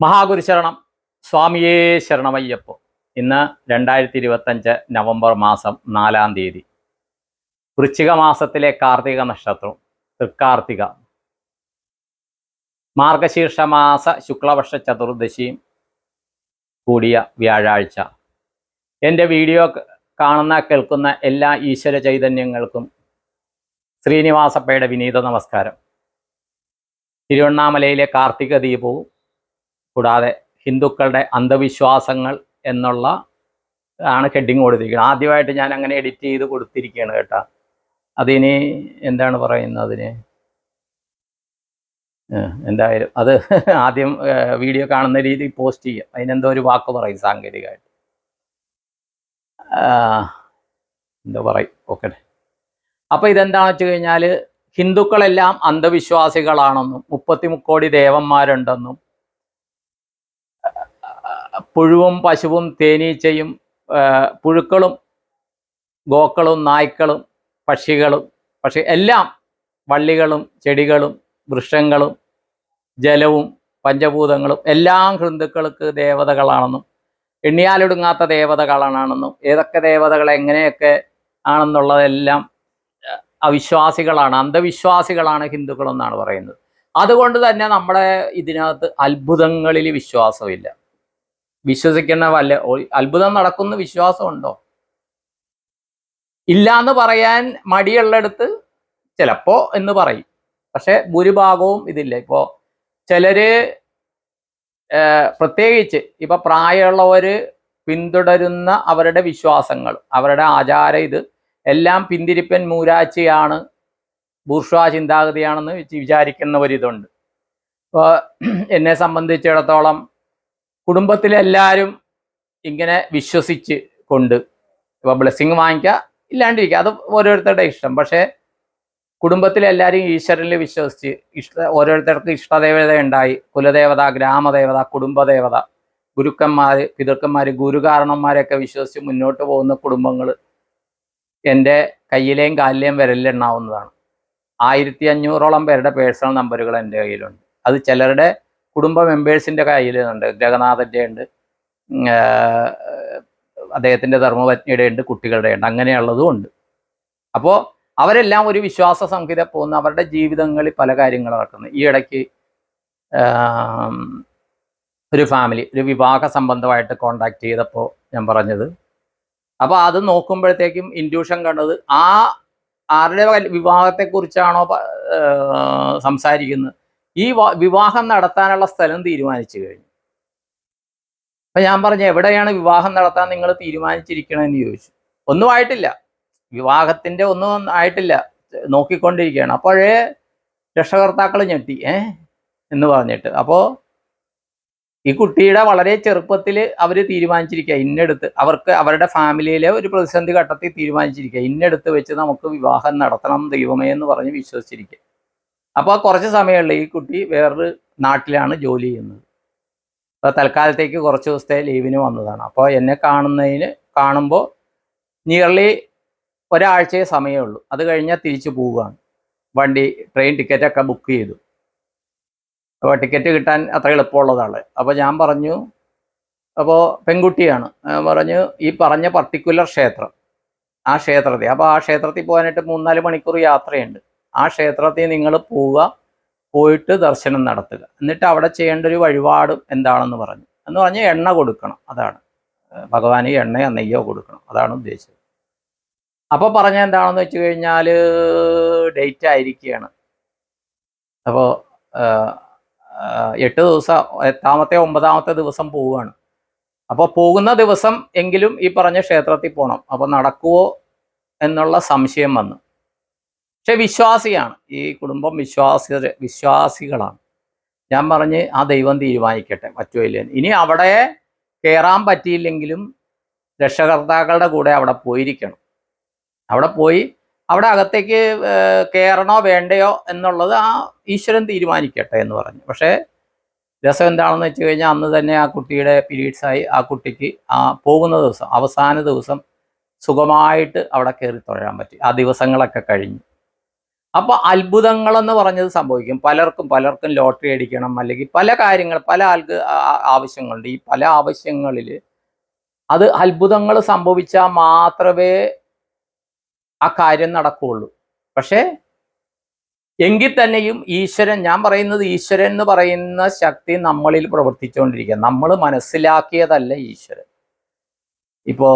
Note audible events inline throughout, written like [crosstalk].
മഹാഗുരുശരണം. സ്വാമിയേ ശരണമയ്യപ്പോ. ഇന്ന് രണ്ടായിരത്തി ഇരുപത്തഞ്ച് നവംബർ മാസം നാലാം തീയതി. വൃശ്ചിക മാസത്തിലെ കാർത്തിക നക്ഷത്രം തൃക്കാർത്തിക. മാർഗശീർഷ മാസ ശുക്ലപക്ഷ ചതുർദശിയും കൂടിയ വ്യാഴാഴ്ച. എന്റെ വീഡിയോ കാണുന്ന കേൾക്കുന്ന എല്ലാ ഈശ്വര ചൈതന്യങ്ങൾക്കും ശ്രീനിവാസപ്പയുടെ വിനീത നമസ്കാരം. തിരുവണ്ണാമലയിലെ കാർത്തിക ദീപവും കൂടാതെ ഹിന്ദുക്കളുടെ അന്ധവിശ്വാസങ്ങൾ എന്നുള്ള ആണ് ഹെഡിങ് കൊടുത്തിരിക്കുന്നത്. ആദ്യമായിട്ട് ഞാൻ അങ്ങനെ എഡിറ്റ് ചെയ്ത് കൊടുത്തിരിക്കുകയാണ് കേട്ടോ. അതിന് എന്താണ് പറയുന്നത് അതിന്? എന്തായാലും അത് [laughs] ആദ്യം വീഡിയോ കാണുന്ന രീതി പോസ്റ്റ് ചെയ്യാം. അതിനെന്തോ ഒരു വാക്ക് പറയും സാങ്കേതികമായിട്ട്. എന്തോ പറയും. ഓക്കെ അപ്പോൾ ഇതെന്താണെന്ന് വെച്ച് കഴിഞ്ഞാൽ ഹിന്ദുക്കളെല്ലാം അന്ധവിശ്വാസികളാണെന്നും മുപ്പത്തി മുക്കോടി ദേവന്മാരുണ്ടെന്നും പുഴുവും പശുവും തേനീച്ചയും പുഴുക്കളും ഗോക്കളും നായ്ക്കളും പക്ഷികളും പക്ഷി എല്ലാം വള്ളികളും ചെടികളും വൃക്ഷങ്ങളും ജലവും പഞ്ചഭൂതങ്ങളും എല്ലാം ഹൃന്ദുക്കൾക്ക് ദേവതകളാണെന്നും എണ്ണിയാലൊടുങ്ങാത്ത ദേവതകളാണെന്നും ഏതൊക്കെ ദേവതകൾ എങ്ങനെയൊക്കെ ആണെന്നുള്ളതെല്ലാം അവിശ്വാസികളാണ് അന്ധവിശ്വാസികളാണ് ഹിന്ദുക്കളെന്നാണ് പറയുന്നത്. അതുകൊണ്ട് തന്നെ നമ്മുടെ ഇതിനകത്ത് അത്ഭുതങ്ങളിൽ വിശ്വാസമില്ല. വിശ്വസിക്കുന്ന വല്ല അത്ഭുതം നടക്കുന്ന വിശ്വാസമുണ്ടോ? ഇല്ല എന്ന് പറയാൻ മടിയുള്ളിടത്ത് ചിലപ്പോ എന്ന് പറയും. പക്ഷെ ഭൂരിഭാഗവും ഇതില്ല. ഇപ്പോ ചിലര് പ്രത്യേകിച്ച് ഇപ്പൊ പ്രായമുള്ളവര് പിന്തുടരുന്ന അവരുടെ വിശ്വാസങ്ങൾ അവരുടെ ആചാരം ഇത് എല്ലാം പിന്തിരിപ്പൻ മൂരാച്ചയാണ് ബൂർഷ്വാ ചിന്താഗതിയാണെന്ന് വിച് വിചാരിക്കുന്നവരിതുണ്ട്. ഇപ്പോൾ എന്നെ സംബന്ധിച്ചിടത്തോളം കുടുംബത്തിലെല്ലാവരും ഇങ്ങനെ വിശ്വസിച്ച് കൊണ്ട് ഇപ്പോൾ ബ്ലെസ്സിങ് വാങ്ങിക്കുക ഇല്ലാണ്ടിരിക്കുക അത് ഓരോരുത്തരുടെ ഇഷ്ടം. പക്ഷേ കുടുംബത്തിലെല്ലാവരും ഈശ്വരനിൽ വിശ്വസിച്ച് ഇഷ്ട ഓരോരുത്തർക്ക് ഇഷ്ടദേവത ഉണ്ടായി. കുലദേവത ഗ്രാമദേവത കുടുംബദേവത. ഗുരുക്കന്മാർ പിതൃക്കന്മാർ ഗുരുകാരണന്മാരെയൊക്കെ വിശ്വസിച്ച് മുന്നോട്ട് പോകുന്ന കുടുംബങ്ങൾ എന്റെ കയ്യിലെയും കാലിലെയും വിരലിലെണ്ണാവുന്നതാണ് ആയിരത്തി അഞ്ഞൂറോളം പേരുടെ പേഴ്സണൽ നമ്പറുകൾ എന്റെ കയ്യിലുണ്ട്. അത് ചിലരുടെ കുടുംബ മെമ്പേഴ്സിന്റെ ജഗന്നാഥന്റെ ഉണ്ട്. ഉം, ആഹ്, അദ്ദേഹത്തിന്റെ ധർമ്മപത്നിയുടെ ഉണ്ട് കുട്ടികളുടെ ഉണ്ട്. അങ്ങനെയുള്ളതും ഉണ്ട്. അപ്പോൾ അവരെല്ലാം ഒരു വിശ്വാസ സംഹിത പോകുന്ന അവരുടെ ജീവിതങ്ങളിൽ പല കാര്യങ്ങൾ നടക്കുന്നു. ഈ ഇടയ്ക്ക് ഒരു ഫാമിലി ഒരു വിവാഹ സംബന്ധമായിട്ട് കോണ്ടാക്ട് ചെയ്തപ്പോൾ ഞാൻ പറഞ്ഞത്. അപ്പോൾ അത് നോക്കുമ്പോഴത്തേക്കും ഇൻഡ്യൂഷൻ കണ്ടത് ആ ആരുടെ വിവാഹത്തെക്കുറിച്ചാണോ സംസാരിക്കുന്നത്? ഈ വിവാഹം നടത്താനുള്ള സ്ഥലം തീരുമാനിച്ചു കഴിഞ്ഞു. അപ്പൊ ഞാൻ പറഞ്ഞു എവിടെയാണ് വിവാഹം നടത്താൻ നിങ്ങൾ തീരുമാനിച്ചിരിക്കണമെന്ന് ചോദിച്ചു. ഒന്നും ആയിട്ടില്ല. വിവാഹത്തിന്റെ ഒന്നും ആയിട്ടില്ല. നോക്കിക്കൊണ്ടിരിക്കുകയാണ്. അപ്പോഴേ രക്ഷകർത്താക്കൾ ഞെട്ടി. ഏ? എന്ന് പറഞ്ഞിട്ട്. അപ്പോൾ ഈ കുട്ടിയുടെ വളരെ ചെറുപ്പത്തിൽ അവർ തീരുമാനിച്ചിരിക്കുക. ഇന്നെടുത്ത് അവർക്ക് അവരുടെ ഫാമിലിയിലെ ഒരു പ്രതിസന്ധി ഘട്ടത്തിൽ തീരുമാനിച്ചിരിക്കുക. ഇന്നെടുത്ത് വെച്ച് നമുക്ക് വിവാഹം നടത്തണം ദൈവമേ എന്ന് പറഞ്ഞ് വിശ്വസിച്ചിരിക്കുക. അപ്പോൾ കുറച്ച് സമയമുള്ള ഈ കുട്ടി വേറൊരു നാട്ടിലാണ് ജോലി ചെയ്യുന്നത്. അപ്പോൾ തൽക്കാലത്തേക്ക് കുറച്ച് ദിവസത്തെ ലീവിന് വന്നതാണ്. അപ്പോൾ എന്നെ കാണുന്നതിന് കാണുമ്പോൾ നിയർലി ഒരാഴ്ചയെ സമയമുള്ളൂ അത് കഴിഞ്ഞാൽ തിരിച്ചു പോവുകയാണ്. വണ്ടി ട്രെയിൻ ടിക്കറ്റൊക്കെ ബുക്ക് ചെയ്തു. അപ്പോൾ ടിക്കറ്റ് കിട്ടാൻ അത്ര എളുപ്പമുള്ളതാണ് അപ്പോൾ ഞാൻ പറഞ്ഞു അപ്പോൾ പെൺകുട്ടിയാണ്. പറഞ്ഞു ഈ പറഞ്ഞ പർട്ടിക്കുലർ ക്ഷേത്രം ആ ക്ഷേത്രത്തിൽ അപ്പോൾ ആ ക്ഷേത്രത്തിൽ പോകാനായിട്ട് മൂന്നാൽ മണിക്കൂർ യാത്രയുണ്ട്. ആ ക്ഷേത്രത്തിൽ നിങ്ങൾ പോവുക പോയിട്ട് ദർശനം നടത്തുക. എന്നിട്ട് അവിടെ ചെയ്യേണ്ട ഒരു വഴിപാട് എന്താണെന്ന് പറഞ്ഞു. എന്ന് പറഞ്ഞാൽ എണ്ണ കൊടുക്കണം. അതാണ്. ഭഗവാന് എണ്ണയോ നെയ്യോ കൊടുക്കണം. അതാണ് ഉദ്ദേശിച്ചത്. അപ്പോൾ പറഞ്ഞ എന്താണെന്ന് വെച്ച് കഴിഞ്ഞാൽ ഡേറ്റ് ആയിരിക്കുകയാണ്. അപ്പോൾ എട്ട് ദിവസം എട്ടാമത്തെ ഒമ്പതാമത്തെ ദിവസം പോവുകയാണ്. അപ്പോൾ പോകുന്ന ദിവസം എങ്കിലും ഈ പറഞ്ഞ ക്ഷേത്രത്തിൽ പോകണം അപ്പോൾ നടക്കുവോ എന്നുള്ള സംശയം വന്നു. പക്ഷെ വിശ്വാസിയാണ്. ഈ കുടുംബം വിശ്വാസി വിശ്വാസികളാണ്. ഞാൻ പറഞ്ഞ് ആ ദൈവം തീരുമാനിക്കട്ടെ മറ്റോ ഇല്ലെന്ന് ഇനി അവിടെ കയറാൻ പറ്റിയില്ലെങ്കിലും രക്ഷകർത്താക്കളുടെ കൂടെ അവിടെ പോയിരിക്കണം. അവിടെ പോയി അവിടെ അകത്തേക്ക് കയറണോ വേണ്ടയോ എന്നുള്ളത് ആ ഈശ്വരൻ തീരുമാനിക്കട്ടെ എന്ന് പറഞ്ഞു. പക്ഷേ രസം എന്താണെന്ന് വെച്ച് കഴിഞ്ഞാൽ അന്ന് തന്നെ ആ കുട്ടിയുടെ പീരീഡ്സായി ആ കുട്ടിക്ക് ആ പോകുന്ന ദിവസം അവസാന ദിവസം സുഖമായിട്ട് അവിടെ കയറി തൊഴാൻ പറ്റി. ആ ദിവസങ്ങളൊക്കെ കഴിഞ്ഞു. അപ്പൊ അത്ഭുതങ്ങൾ എന്ന് പറഞ്ഞത് സംഭവിക്കും. പലർക്കും പലർക്കും ലോട്ടറി അടിക്കണം അല്ലെങ്കിൽ പല കാര്യങ്ങൾ പല ആൾക്ക് ആവശ്യങ്ങളുണ്ട്. ഈ പല ആവശ്യങ്ങളിൽ അത് അത്ഭുതങ്ങൾ സംഭവിച്ചാൽ മാത്രമേ ആ കാര്യം നടക്കുകയുള്ളൂ. പക്ഷേ എങ്കിൽ തന്നെയും ഈശ്വരൻ ഞാൻ പറയുന്നത് ഈശ്വരൻ എന്ന് പറയുന്ന ശക്തി നമ്മളിൽ പ്രവർത്തിച്ചുകൊണ്ടിരിക്കുക. നമ്മൾ മനസ്സിലാക്കിയതല്ല ഈശ്വരൻ. ഇപ്പോ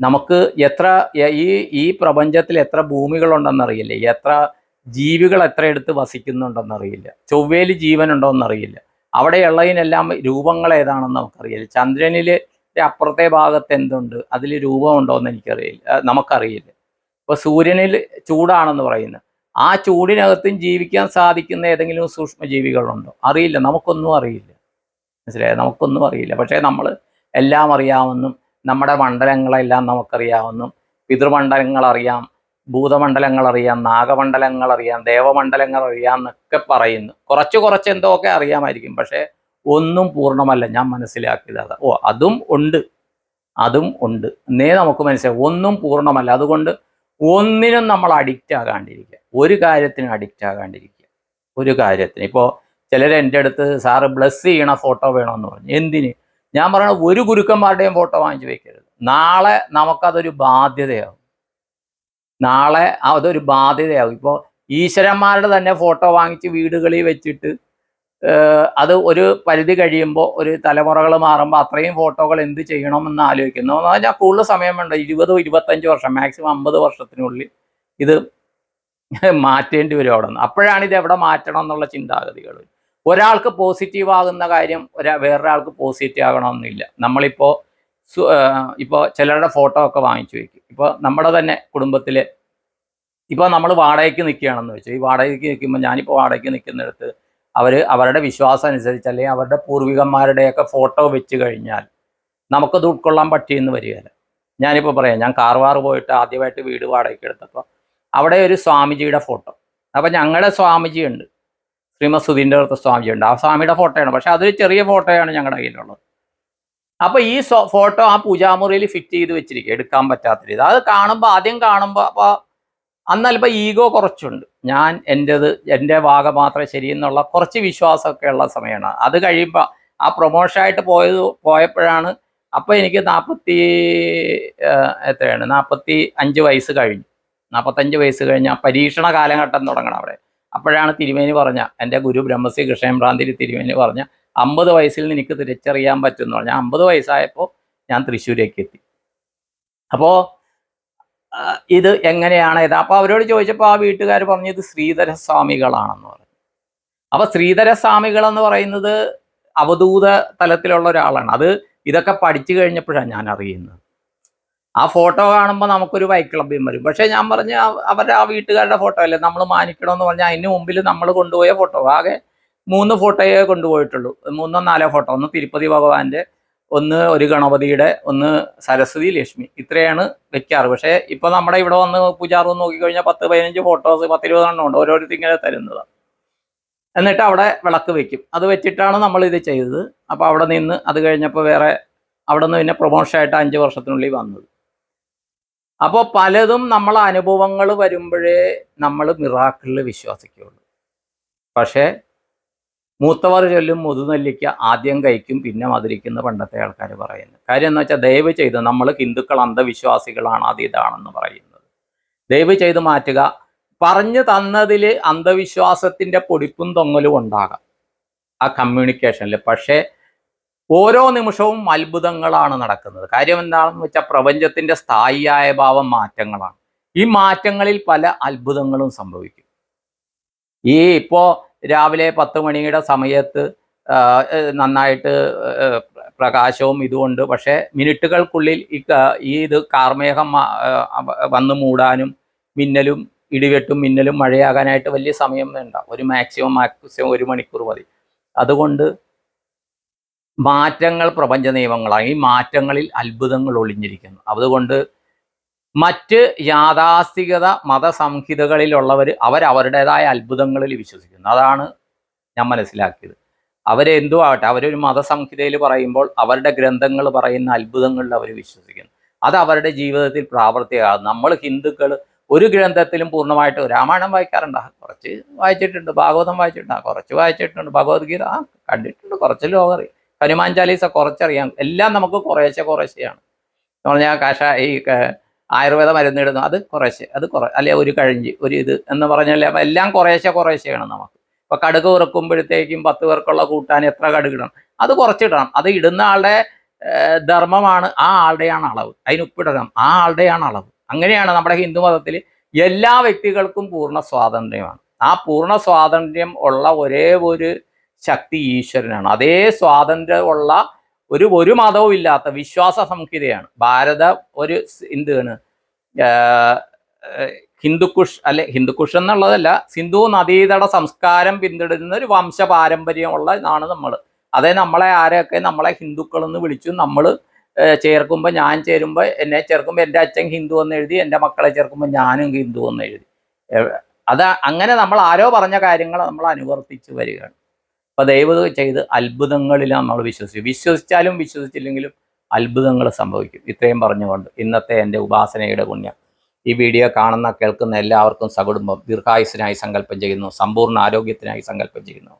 നമുക്ക് എത്ര ഈ ഈ പ്രപഞ്ചത്തിൽ എത്ര ഭൂമികളുണ്ടെന്നറിയില്ല. എത്ര ജീവികൾ എത്ര എടുത്ത് വസിക്കുന്നുണ്ടെന്നറിയില്ല. ചൊവ്വയിൽ ജീവനുണ്ടോ എന്നറിയില്ല അവിടെയുള്ളതിനെല്ലാം രൂപങ്ങൾ ഏതാണെന്ന് നമുക്കറിയില്ല. ചന്ദ്രനിൽ അപ്പുറത്തെ ഭാഗത്ത് എന്തുണ്ട്? അതിൽ രൂപമുണ്ടോ എന്ന് എനിക്കറിയില്ല നമുക്കറിയില്ല. ഇപ്പൊ സൂര്യനിൽ ചൂടാണെന്ന് പറയുന്നത്. ആ ചൂടിനകത്തും ജീവിക്കാൻ സാധിക്കുന്ന ഏതെങ്കിലും സൂക്ഷ്മജീവികളുണ്ടോ? അറിയില്ല. നമുക്കൊന്നും അറിയില്ല. മനസ്സിലായോ? നമുക്കൊന്നും അറിയില്ല. പക്ഷേ നമ്മൾ എല്ലാം അറിയാമെന്നും നമ്മുടെ മണ്ഡലങ്ങളെല്ലാം നമുക്കറിയാവുന്നു. പിതൃമണ്ഡലങ്ങൾ അറിയാം ഭൂതമണ്ഡലങ്ങൾ അറിയാം നാഗമണ്ഡലങ്ങൾ അറിയാം ദേവമണ്ഡലങ്ങൾ അറിയാം എന്നൊക്കെ പറയുന്നു. കുറച്ച് കുറച്ച് എന്തോ ഒക്കെ അറിയാമായിരിക്കും പക്ഷേ ഒന്നും പൂർണമല്ല. ഞാൻ മനസ്സിലാക്കിയത് അത്. ഓ അതും ഉണ്ട്. അതും ഉണ്ട്. എന്നേ നമുക്ക് മനസ്സിലാവും. ഒന്നും പൂർണമല്ല. അതുകൊണ്ട് ഒന്നിനും നമ്മൾ അഡിക്റ്റ് ആകാണ്ടിരിക്കുക. ഒരു കാര്യത്തിനും അഡിക്റ്റ് ആകാണ്ടിരിക്കുക. ഒരു കാര്യത്തിന്. ഇപ്പോൾ ചിലർ എന്റെ അടുത്ത് സാറ് ബ്ലസ് ചെയ്യണ ഫോട്ടോ വേണമെന്ന് പറഞ്ഞു. എന്തിന്? ഞാൻ പറയുന്നത് ഒരു ഗുരുക്കന്മാരുടെയും ഫോട്ടോ വാങ്ങിച്ചു വെക്കരുത്. നാളെ നമുക്കതൊരു ബാധ്യതയാവും. നാളെ അതൊരു ബാധ്യതയാവും. ഇപ്പോൾ ഈശ്വരന്മാരുടെ തന്നെ ഫോട്ടോ വാങ്ങിച്ച് വീടുകളിൽ വെച്ചിട്ട് അത് ഒരു പരിധി കഴിയുമ്പോൾ ഒരു തലമുറകൾ മാറുമ്പോൾ അത്രയും ഫോട്ടോകൾ എന്ത് ചെയ്യണമെന്ന് ആലോചിക്കുന്നു. പറഞ്ഞാൽ കൂടുതൽ സമയം വേണ്ട. ഇരുപത് ഇരുപത്തഞ്ച് വർഷം മാക്സിമം അമ്പത് വർഷത്തിനുള്ളിൽ ഇത് മാറ്റേണ്ടി വരും അവിടെ നിന്ന് അപ്പോഴാണ് ഇത് എവിടെ മാറ്റണം എന്നുള്ള ചിന്താഗതികൾ ഒരാൾക്ക് പോസിറ്റീവ് ആകുന്ന കാര്യം ഒരാ വേറൊരാൾക്ക് പോസിറ്റീവ് ആകണമെന്നില്ല. നമ്മളിപ്പോൾ ഇപ്പോൾ ചിലരുടെ ഫോട്ടോ ഒക്കെ വാങ്ങിച്ചു വയ്ക്കും ഇപ്പോൾ നമ്മുടെ തന്നെ കുടുംബത്തിൽ ഇപ്പോൾ നമ്മൾ വാടകയ്ക്ക് നിൽക്കുകയാണെന്ന് വെച്ചാൽ ഈ വാടകയ്ക്ക് നിൽക്കുമ്പോൾ ഞാനിപ്പോൾ വാടകയ്ക്ക് നിൽക്കുന്നിടത്ത് അവർ അവരുടെ വിശ്വാസം അനുസരിച്ച് അല്ലെങ്കിൽ അവരുടെ പൂർവികന്മാരുടെയൊക്കെ ഫോട്ടോ വെച്ച് കഴിഞ്ഞാൽ നമുക്കത് ഉൾക്കൊള്ളാൻ പറ്റിയെന്ന് വരികയില്ല. ഞാനിപ്പോൾ പറയാം ഞാൻ കാർവാർ പോയിട്ട് ആദ്യമായിട്ട് വീട് വാടകയ്ക്ക് എടുത്തപ്പോൾ അവിടെ ഒരു സ്വാമിജിയുടെ ഫോട്ടോ അപ്പോൾ ഞങ്ങളുടെ സ്വാമിജി ഉണ്ട് ശ്രീമത് അടുത്ത് സ്വാമിയുണ്ട് ആ സ്വാമിയുടെ ഫോട്ടോയാണ്. പക്ഷെ അതൊരു ചെറിയ ഫോട്ടോയാണ് ഞങ്ങളുടെ കയ്യിലുള്ളത്. അപ്പോൾ ഈ ഫോട്ടോ ആ പൂജാമുറിയിൽ ഫിറ്റ് ചെയ്ത് വെച്ചിരിക്കുക. എടുക്കാൻ പറ്റാത്ത രീതി അത് കാണുമ്പോൾ ആദ്യം കാണുമ്പോൾ അപ്പോൾ അന്നല്പം ഈഗോ കുറച്ചുണ്ട്. ഞാൻ എന്റെത് എന്റെ ഭാഗം മാത്രമേ ശരിയെന്നുള്ള കുറച്ച് വിശ്വാസമൊക്കെ ഉള്ള സമയമാണ്. അത് കഴിയുമ്പോൾ ആ പ്രൊമോഷനായിട്ട് പോയത് പോയപ്പോഴാണ് അപ്പോൾ എനിക്ക് നാൽപ്പത്തി എത്രയാണ്? നാൽപ്പത്തി അഞ്ച് വയസ്സ് കഴിഞ്ഞു. നാൽപ്പത്തഞ്ച് വയസ്സ് കഴിഞ്ഞ് ആ പരീക്ഷണ കാലഘട്ടം തുടങ്ങണം അവിടെ. അപ്പോഴാണ് തിരുമേനി പറഞ്ഞ എന്റെ ഗുരു ബ്രഹ്മശ്രീ കൃഷ്ണൻഭ്രാന്തിരി തിരുമേനി പറഞ്ഞ അമ്പത് വയസ്സിൽ എനിക്ക് തിരിച്ചറിയാൻ പറ്റുമെന്ന് പറഞ്ഞ അമ്പത് വയസ്സായപ്പോൾ ഞാൻ തൃശ്ശൂരേക്ക് എത്തി. അപ്പോൾ ഇത് എങ്ങനെയാണ്? ഇത് അപ്പോൾ അവരോട് ചോദിച്ചപ്പോൾ ആ വീട്ടുകാർ പറഞ്ഞു ഇത് ശ്രീധര സ്വാമികളാണെന്ന് പറഞ്ഞു. അപ്പോൾ ശ്രീധര സ്വാമികൾ എന്ന് പറയുന്നത് അവധൂത തലത്തിലുള്ള ഒരാളാണ്. അത് ഇതൊക്കെ പഠിച്ചു കഴിഞ്ഞപ്പോഴാണ് ഞാൻ അറിയുന്നത്. ആ ഫോട്ടോ കാണുമ്പോൾ നമുക്കൊരു വൈക്ലഭ്യം വരും. പക്ഷേ ഞാൻ പറഞ്ഞ അവരുടെ ആ വീട്ടുകാരുടെ ഫോട്ടോ അല്ലേ? നമ്മൾ മാനിക്കണമെന്ന് പറഞ്ഞാൽ അതിന് മുമ്പിൽ നമ്മൾ കൊണ്ടുപോയ ഫോട്ടോ ആകെ മൂന്ന് ഫോട്ടോയെ കൊണ്ടുപോയിട്ടുള്ളൂ. മൂന്നോ നാലോ ഫോട്ടോ ഒന്ന് തിരുപ്പതി ഭഗവാന്റെ ഒന്ന് ഒരു ഗണപതിയുടെ ഒന്ന് സരസ്വതി ലക്ഷ്മി. ഇത്രയാണ് വെക്കാറ്. പക്ഷേ ഇപ്പോൾ നമ്മുടെ ഇവിടെ വന്ന് പൂജാറ് നോക്കിക്കഴിഞ്ഞാൽ പത്ത് പതിനഞ്ച് ഫോട്ടോസ് പത്തിരുപതെണ്ണം ഉണ്ട്. ഓരോരുത്തർ ഇങ്ങനെ തരുന്നത്. എന്നിട്ട് അവിടെ വിളക്ക് വെക്കും. അത് വെച്ചിട്ടാണ് നമ്മൾ ഇത് ചെയ്തത്. അപ്പോൾ അവിടെ നിന്ന് അത് കഴിഞ്ഞപ്പോൾ വേറെ അവിടെ നിന്ന് പിന്നെ പ്രൊമോഷനായിട്ട് അഞ്ച് വർഷത്തിനുള്ളിൽ വന്നത്. അപ്പോൾ പലതും നമ്മളെ അനുഭവങ്ങൾ വരുമ്പോഴേ നമ്മൾ മിറാക്കിളിൽ വിശ്വസിക്കുകയുള്ളൂ. പക്ഷേ മൂത്തവർ ചൊല്ലും മുതുനെല്ലിക്ക ആദ്യം കഴിക്കും പിന്നെ മധുരിക്കുന്ന പണ്ടത്തെ ആൾക്കാർ പറയുന്നത് കാര്യം എന്ന് വെച്ചാൽ ദയവ് ചെയ്ത് നമ്മൾ ഹിന്ദുക്കൾ അന്ധവിശ്വാസികളാണ് അത് ഇതാണെന്ന് പറയുന്നത്. ദയവ് ചെയ്ത് മാറ്റുക. പറഞ്ഞു തന്നതിൽ അന്ധവിശ്വാസത്തിന്റെ പൊടിപ്പും തൊങ്ങലും ഉണ്ടാകാം. ആ കമ്മ്യൂണിക്കേഷനിൽ പക്ഷേ ഓരോ നിമിഷവും അത്ഭുതങ്ങളാണ് നടക്കുന്നത്. കാര്യം എന്താണെന്ന് വെച്ചാൽ പ്രപഞ്ചത്തിന്റെ സ്ഥായിയായ ഭാവം മാറ്റങ്ങളാണ്. ഈ മാറ്റങ്ങളിൽ പല അത്ഭുതങ്ങളും സംഭവിക്കും. ഈ ഇപ്പോ രാവിലെ പത്ത് മണിയുടെ സമയത്ത് നന്നായിട്ട് പ്രകാശവും ഇതുകൊണ്ട് പക്ഷേ മിനിറ്റുകൾക്കുള്ളിൽ ഈ ഈ ഇത് കാർമേഘം വന്നു മൂടാനും മിന്നലും ഇടിവെട്ടും മിന്നലും മഴയാകാനായിട്ട് വലിയ സമയം വേണ്ട. ഒരു മാക്സിമം മാക്സിമം ഒരു മണിക്കൂർ മതി. അതുകൊണ്ട് മാറ്റങ്ങൾ പ്രപഞ്ച നിയമങ്ങളാണ്. ഈ മാറ്റങ്ങളിൽ അത്ഭുതങ്ങൾ ഒളിഞ്ഞിരിക്കുന്നു. അതുകൊണ്ട് മറ്റ് യാഥാസ്ഥികത മതസംഹിതകളിലുള്ളവർ അവരവരുടേതായ അത്ഭുതങ്ങളിൽ വിശ്വസിക്കുന്നു. അതാണ് ഞാൻ മനസ്സിലാക്കിയത്. അവരെന്തോ ആവട്ടെ അവരൊരു മതസംഹിതയിൽ പറയുമ്പോൾ അവരുടെ ഗ്രന്ഥങ്ങൾ പറയുന്ന അത്ഭുതങ്ങളിൽ അവർ വിശ്വസിക്കുന്നു. അത് അവരുടെ ജീവിതത്തിൽ പ്രാവർത്തികമാകും നമ്മൾ ഹിന്ദുക്കൾ ഒരു ഗ്രന്ഥത്തിലും പൂർണമായിട്ട് രാമായണം വായിക്കാറുണ്ട്. കുറച്ച് വായിച്ചിട്ടുണ്ട് ഭാഗവതം വായിച്ചിട്ടുണ്ട് കുറച്ച് വായിച്ചിട്ടുണ്ട് ഭഗവത്ഗീത കണ്ടിട്ടുണ്ട് കുറച്ച് ലോകം അറിയാം ഹനുമാൻ ചാലീസ കുറച്ചറിയാം. എല്ലാം നമുക്ക് കുറേശ്ശെ കുറേശ്ശെയാണ്. എന്ന് പറഞ്ഞാൽ കഷ ഈ ആയുർവേദ മരുന്നിടുന്നു അത് കുറേശ്ശെ അത് കുറേ അല്ലെ ഒരു കഴിഞ്ഞ് ഒരു ഇത് എന്ന് പറഞ്ഞാൽ എല്ലാം കുറേശ്ശെ കുറേശ്ശെയാണ് നമുക്ക്. ഇപ്പൊ കടുക് ഉറക്കുമ്പോഴത്തേക്കും പത്ത് പേർക്കുള്ള കൂട്ടാൻ എത്ര കടുക് ഇടണം? അത് കുറച്ചിടണം. അത് ഇടുന്ന ആളുടെ ധർമ്മമാണ് ആ ആളുടെയാണ് അളവ്. അതിന് ഉപ്പിടണം. ആ ആളുടെയാണ് അളവ്. അങ്ങനെയാണ് നമ്മുടെ ഹിന്ദു മതത്തിൽ എല്ലാ വ്യക്തികൾക്കും പൂർണ സ്വാതന്ത്ര്യമാണ്. ആ പൂർണ സ്വാതന്ത്ര്യം ഉള്ള ഒരേ ഒരു ശക്തി ഈശ്വരനാണ്. അതേ സ്വാതന്ത്ര്യമുള്ള ഒരു ഒരു മതവും ഇല്ലാത്ത വിശ്വാസ സംഹിതയാണ്. ഭാരത ഒരു എന്താണ്? ഹിന്ദുക്കുഷ് അല്ലെ ഹിന്ദുക്കുഷ് എന്നുള്ളതല്ല സിന്ധു നദീതട സംസ്കാരം പിന്തുടരുന്ന ഒരു വംശ പാരമ്പര്യമുള്ള ഇതാണ് നമ്മൾ. അതേ നമ്മളെ ആരെയൊക്കെ നമ്മളെ ഹിന്ദുക്കൾ എന്ന് വിളിച്ചു നമ്മൾ ചേർക്കുമ്പോൾ ഞാൻ ചേരുമ്പോൾ എന്നെ ചേർക്കുമ്പോൾ എന്റെ അച്ഛൻ ഹിന്ദു എന്ന് എഴുതി എന്റെ മക്കളെ ചേർക്കുമ്പോൾ ഞാനും ഹിന്ദു എന്ന് എഴുതി. അത് അങ്ങനെ നമ്മൾ ആരോ പറഞ്ഞ കാര്യങ്ങൾ നമ്മൾ അനുവർത്തിച്ച് വരികയാണ്. അപ്പൊ ദൈവം ചെയ്ത് അത്ഭുതങ്ങളിലാണ് നമ്മൾ വിശ്വസിച്ചു വിശ്വസിച്ചാലും വിശ്വസിച്ചില്ലെങ്കിലും അത്ഭുതങ്ങൾ സംഭവിക്കും. ഇത്രയും പറഞ്ഞുകൊണ്ട് ഇന്നത്തെ എന്റെ ഉപാസനയുടെ പുണ്യം. ഈ വീഡിയോ കാണുന്ന കേൾക്കുന്ന എല്ലാവർക്കും സകുടുംബം ദീർഘായുസിനായി സങ്കല്പം ചെയ്യുന്നു സമ്പൂർണ ആരോഗ്യത്തിനായി സങ്കല്പം ചെയ്യുന്നു.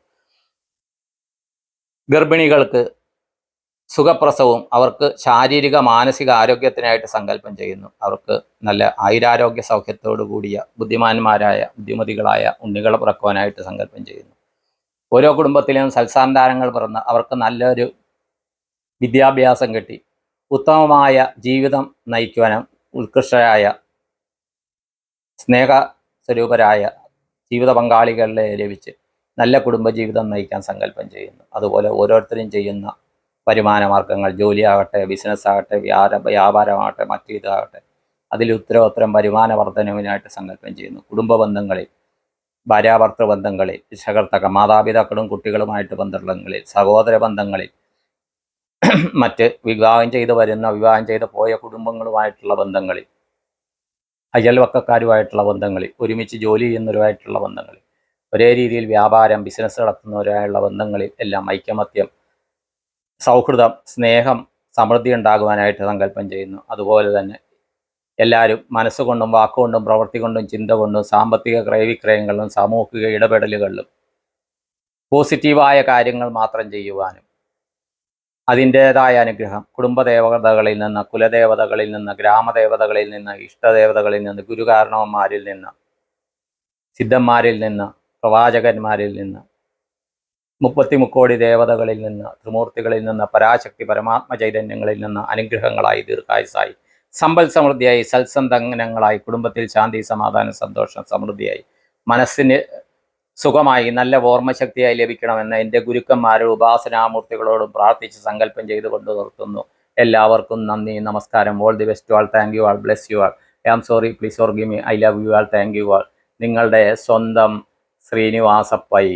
ഗർഭിണികൾക്ക് സുഖപ്രസവവും അവർക്ക് ശാരീരിക മാനസിക ആരോഗ്യത്തിനായിട്ട് സങ്കല്പം ചെയ്യുന്നു. അവർക്ക് നല്ല ആയുരാരോഗ്യ സൗഖ്യത്തോടു കൂടിയ ബുദ്ധിമാന്മാരായ ബുദ്ധിമതികളായ ഉണ്ണികളെ പിറക്കുവാനായിട്ട് സങ്കല്പം ചെയ്യുന്നു. ഓരോ കുടുംബത്തിലും സൽസാന്താനങ്ങൾ പിറന്ന് അവർക്ക് നല്ലൊരു വിദ്യാഭ്യാസം കിട്ടി. ഉത്തമമായ ജീവിതം നയിക്കുവാനും ഉത്കൃഷ്ടരായ സ്നേഹ സ്വരൂപരായ ജീവിത പങ്കാളികളെ ലഭിച്ച് നല്ല കുടുംബജീവിതം നയിക്കാൻ സങ്കല്പം ചെയ്യുന്നു. അതുപോലെ ഓരോരുത്തരും ചെയ്യുന്ന വരുമാന മാർഗങ്ങൾ ജോലിയാകട്ടെ ബിസിനസ് ആകട്ടെ വ്യാപാര വ്യാപാരമാകട്ടെ മറ്റു ഇതാകട്ടെ അതിൽ ഉത്തരോത്തരം വരുമാന വർധനവിനായിട്ട് സങ്കല്പം ചെയ്യുന്നു. കുടുംബ ബന്ധങ്ങളിൽ ഭാര്യാഭർത്തൃ ബന്ധങ്ങളിൽ രക്ഷകർത്തക മാതാപിതാക്കളും കുട്ടികളുമായിട്ട് ബന്ധങ്ങളിൽ സഹോദര ബന്ധങ്ങളിൽ മറ്റ് വിവാഹം ചെയ്ത് വരുന്ന വിവാഹം ചെയ്ത് പോയ കുടുംബങ്ങളുമായിട്ടുള്ള ബന്ധങ്ങളിൽ അയൽവക്കക്കാരുമായിട്ടുള്ള ബന്ധങ്ങളിൽ ഒരുമിച്ച് ജോലി ചെയ്യുന്നവരുമായിട്ടുള്ള ബന്ധങ്ങളിൽ ഒരേ രീതിയിൽ വ്യാപാരം ബിസിനസ് നടത്തുന്നവരായുള്ള ബന്ധങ്ങളിൽ എല്ലാം ഐക്യമത്യം സൗഹൃദം സ്നേഹം സമൃദ്ധി ഉണ്ടാകുവാനായിട്ട് സങ്കല്പം ചെയ്യുന്നു. അതുപോലെ തന്നെ എല്ലാവരും മനസ്സുകൊണ്ടും വാക്കുകൊണ്ടും പ്രവൃത്തി കൊണ്ടും ചിന്ത കൊണ്ടും സാമ്പത്തിക ക്രയവിക്രയങ്ങളിലും സാമൂഹിക ഇടപെടലുകളിലും പോസിറ്റീവായ കാര്യങ്ങൾ മാത്രം ചെയ്യുവാനും അതിന്റേതായ അനുഗ്രഹം കുടുംബദേവതകളിൽ നിന്ന് കുലദേവതകളിൽ നിന്ന് ഗ്രാമദേവതകളിൽ നിന്ന് ഇഷ്ടദേവതകളിൽ നിന്ന് ഗുരുകാരണവന്മാരിൽ നിന്ന് സിദ്ധന്മാരിൽ നിന്ന് പ്രവാചകന്മാരിൽ നിന്ന് മുപ്പത്തി മുക്കോടി ദേവതകളിൽ നിന്ന് ത്രിമൂർത്തികളിൽ നിന്ന് പരാശക്തി പരമാത്മ ചൈതന്യങ്ങളിൽ നിന്ന് അനുഗ്രഹങ്ങളായി ദീർഘായുസായി സമ്പൽ സമൃദ്ധിയായി സത്സന്തനങ്ങളായി കുടുംബത്തിൽ ശാന്തി സമാധാനം സന്തോഷം സമൃദ്ധിയായി. മനസ്സിന് സുഖമായി നല്ല ഓർമ്മശക്തിയായി ലഭിക്കണമെന്ന് എന്റെ ഗുരുക്കന്മാരും ഉപാസനാമൂർത്തികളോടും പ്രാർത്ഥിച്ച് സങ്കല്പം ചെയ്തുകൊണ്ട് നിർത്തുന്നു. എല്ലാവർക്കും നന്ദി നമസ്കാരം. All the best all thank you all bless you all I am sorry please or give me I love you all thank you all നിങ്ങളുടെ സ്വന്തം ശ്രീനിവാസപ്പൈ.